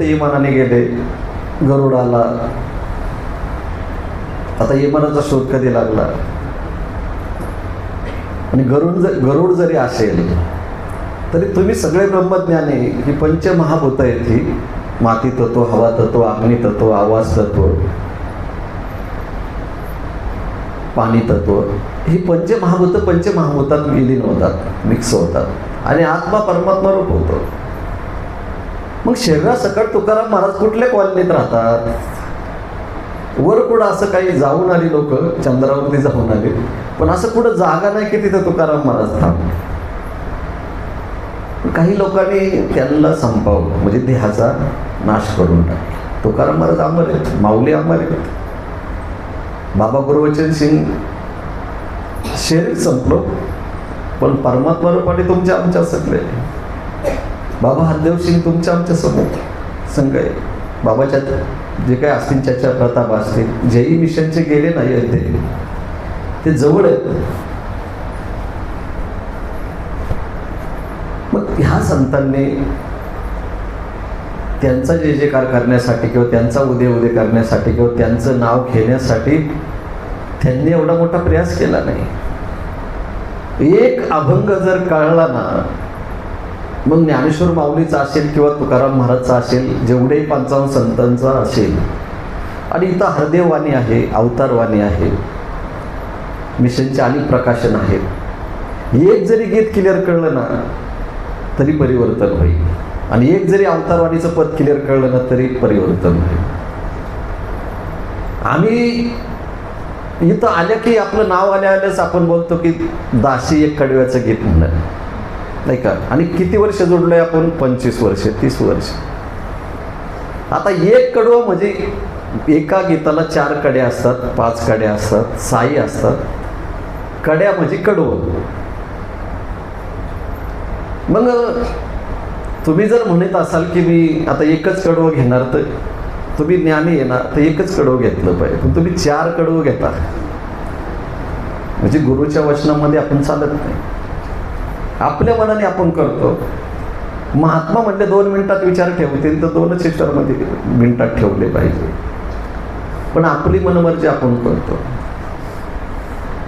ते इमानाने गेले. गरुड आला. आता इमानाचा शोध कधी लागला? आणि गरुड जर गरुड जरी असेल तरी तुम्ही सगळे ब्रह्मज्ञाने ही पंचमहाभूत आहेत ही. माती तत्व हवा तत्व अग्नी तत्व आवाज तत्व पाणी तत्व ही पंचमहाभूत पंचमहाभूतात विलीन होतात मिक्स होतात. आणि आत्मा परमात्मा रूप होतो. मग शरीरासकट तुकाराम महाराज कुठल्या कॉलनीत राहतात? वर कुठं असं काही जाऊन आली लोक? चंद्रावरती जाऊन आली. पण असं कुठं जागा नाही की तिथं तुकाराम महाराज थांब काही लोकांनी त्यांना संपावलं म्हणजे देहाचा नाश करून टाकला. तुकाराम महाराज अमर आहेत माऊली अमर आहेत बाबा गुरुवचन सिंग शरीर संपलो. पण परमात्मा रूपाने तुमच्या आमच्या सगळे बाबा हरदेव सिंग तुमच्या आमच्यासमोर संघ आहे. बाबाच्या जे काही असतील त्याच्या प्रताप असतील जेही मिशनचे गेले नाही अयोध्ये ते ते जवळ आहेत. मग ह्या संतांनी त्यांचा जे जे कार करण्यासाठी किंवा त्यांचा उदय उदय करण्यासाठी किंवा त्यांचं नाव घेण्यासाठी त्यांनी एवढा मोठा प्रयास केला नाही. एक अभंग जर कळला ना मग ज्ञानेश्वर माऊलीचा असेल किंवा तुकाराम महाराजचा असेल जेवढेही पंचावन्न संतांचा असेल आणि इथं हरदेववाणी आहे अवतारवाणी आहे मिशनचे अनेक प्रकाशन आहेत. एक जरी गीत क्लिअर कळलं ना तरी परिवर्तन होईल. आणि एक जरी अवतारवाणीचं पद क्लिअर कळलं ना तरी परिवर्तन होईल. आम्ही इथं आल्या की आपलं नाव आल्या आल्याच आपण बोलतो की दासी एक कडव्याचं गीत म्हणत नाही का? आणि किती वर्ष जोडलोय आपण? पंचवीस वर्ष तीस वर्ष. आता एक कडवं म्हणजे एका गीताला चार कड्या असतात पाच कड्या असतात साई असतात. कड्या म्हणजे कडवं. मग तुम्ही जर म्हणत असाल की मी आता एकच कडवं घेणार तर तुम्ही ज्ञानी येणार तर एकच कडवं घेतलं पाहिजे. पण तुम्ही चार कडवं घेता. म्हणजे गुरुच्या वचनामध्ये आपण चालत नाही. आपल्या मनाने आपण करतो. महात्मा म्हणजे दोन मिनिटात विचार ठेवतील तर दोनच मध्ये मिनिटात ठेवले पाहिजे. पण आपली मनमर्जी आपण करतो.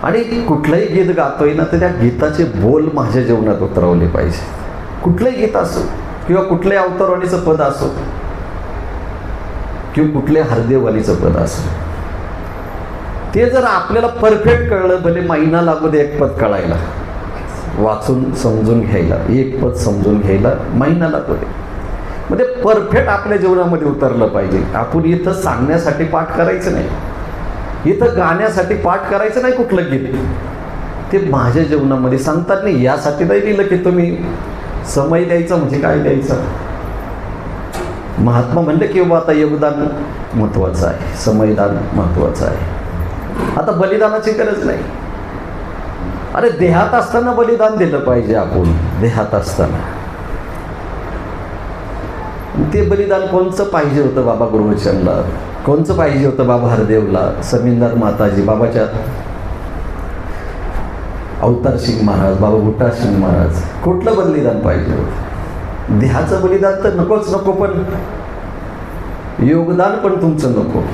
आणि कुठलंही गीत गातोय ना तर त्या गीताचे बोल माझ्या जीवनात उतरवले पाहिजे. कुठलंही गीत असो किंवा कुठल्याही अवतरवाणीचं पद असो किंवा कुठल्या हरदेवालीचं पद असो. ते जर आपल्याला परफेक्ट कळलं भले महिना लागू दे एक पद कळायला. वाचून समजून घ्यायला एक पद समजून घ्यायला महिना लागू म्हणजे मग ते परफेक्ट आपल्या जीवनामध्ये उतरलं पाहिजे. आपण इथं सांगण्यासाठी पाठ करायचं नाही. इथं गाण्यासाठी पाठ करायचं नाही कुठलं गीत. ते माझ्या जीवनामध्ये सांगतात नाही यासाठी नाही लिहिलं की तुम्ही समय द्यायचा म्हणजे काय द्यायचं? महात्मा म्हणलं की बाबा आता योगदान महत्त्वाचं आहे समयदान महत्त्वाचं आहे. आता बलिदानाची गरज नाही. अरे देहात असताना बलिदान दिलं पाहिजे आपण. देहात असताना. ते बलिदान कोणचं पाहिजे होतं बाबा गुरुवचनला? कोणचं पाहिजे होतं बाबा हरदेवला? समिंदर माताजी बाबाच्या अवतार सिंग महाराज बाबा बुटा सिंग महाराज. कुठलं बलिदान पाहिजे होतं? देहाचं बलिदान तर नकोच नको पण योगदान पण तुमचं नको.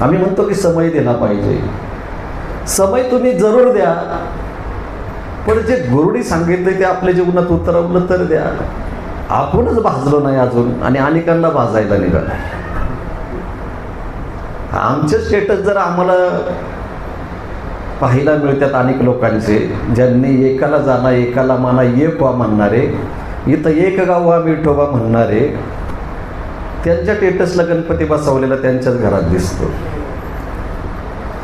आम्ही म्हणतो की समय दिला पाहिजे. समय तुम्ही जरूर द्या. पण जे गुरुडी सांगितले ते आपल्या जीवनात उतरवलं तर द्या. आपणच भाजलो नाही अजून आणि अनेकांना भाजायला निघाला. आमचे स्टेटस जर आम्हाला पाहायला मिळतात अनेक लोकांचे ज्यांनी एकाला जाणा एकाला माना एक वा म्हणणारे इथं एक गाव वा विठोबा म्हणणारे त्यांच्या टेटसला गणपती बसवलेला त्यांच्याच घरात दिसतो.